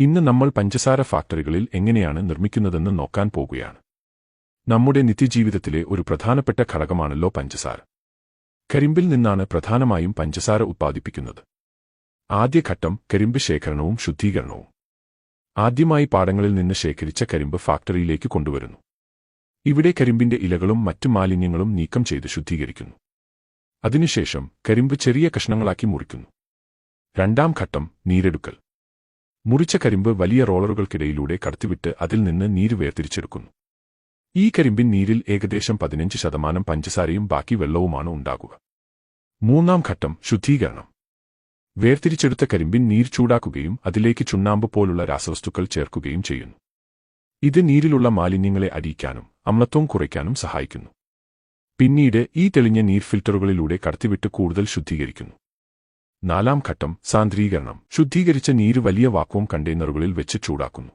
ഇന്ന് നമ്മൾ പഞ്ചസാര ഫാക്ടറികളിൽ എങ്ങനെയാണ് നിർമ്മിക്കുന്നതെന്ന് നോക്കാൻ പോകുകയാണ്. നമ്മുടെ നിത്യജീവിതത്തിലെ ഒരു പ്രധാനപ്പെട്ട ഘടകമാണല്ലോ പഞ്ചസാര. കരിമ്പിൽ നിന്നാണ് പ്രധാനമായും പഞ്ചസാര ഉത്പാദിപ്പിക്കുന്നത്. ആദ്യഘട്ടം കരിമ്പ് ശേഖരണവും ശുദ്ധീകരണവും. ആദ്യമായി പാടങ്ങളിൽ നിന്ന് ശേഖരിച്ച കരിമ്പ് ഫാക്ടറിയിലേക്ക് കൊണ്ടുവരുന്നു. ഇവിടെ കരിമ്പിന്റെ ഇലകളും മറ്റു മാലിന്യങ്ങളും നീക്കം ചെയ്ത് ശുദ്ധീകരിക്കുന്നു. അതിനുശേഷം കരിമ്പ് ചെറിയ കഷ്ണങ്ങളാക്കി മുറിക്കുന്നു. രണ്ടാം ഘട്ടം നീരെടുക്കൽ. മുറിച്ച കരിമ്പ് വലിയ റോളറുകൾക്കിടയിലൂടെ കടത്തിവിട്ട് അതിൽ നിന്ന് നീര് വേർതിരിച്ചെടുക്കുന്നു. ഈ കരിമ്പിൻ നീരിൽ ഏകദേശം പതിനഞ്ച് ശതമാനം പഞ്ചസാരയും ബാക്കി വെള്ളവുമാണ് ഉണ്ടാകുക. മൂന്നാം ഘട്ടം ശുദ്ധീകരണം. വേർതിരിച്ചെടുത്ത കരിമ്പിൻ നീർ ചൂടാക്കുകയും അതിലേക്ക് ചുണ്ണാമ്പ് പോലുള്ള രാസവസ്തുക്കൾ ചേർക്കുകയും ചെയ്യുന്നു. ഇത് നീരിലുള്ള മാലിന്യങ്ങളെ അടിയിക്കാനും അമ്ലത്വം കുറയ്ക്കാനും സഹായിക്കുന്നു. പിന്നീട് ഈ തെളിഞ്ഞ നീർ ഫിൽറ്ററുകളിലൂടെ കടത്തിവിട്ട് കൂടുതൽ ശുദ്ധീകരിക്കുന്നു. നാലാം ഘട്ടം സാന്ദ്രീകരണം. ശുദ്ധീകരിച്ച നീര് വലിയ വാക്വം കണ്ടെയ്നറുകളിൽ വെച്ച് ചൂടാക്കുന്നു.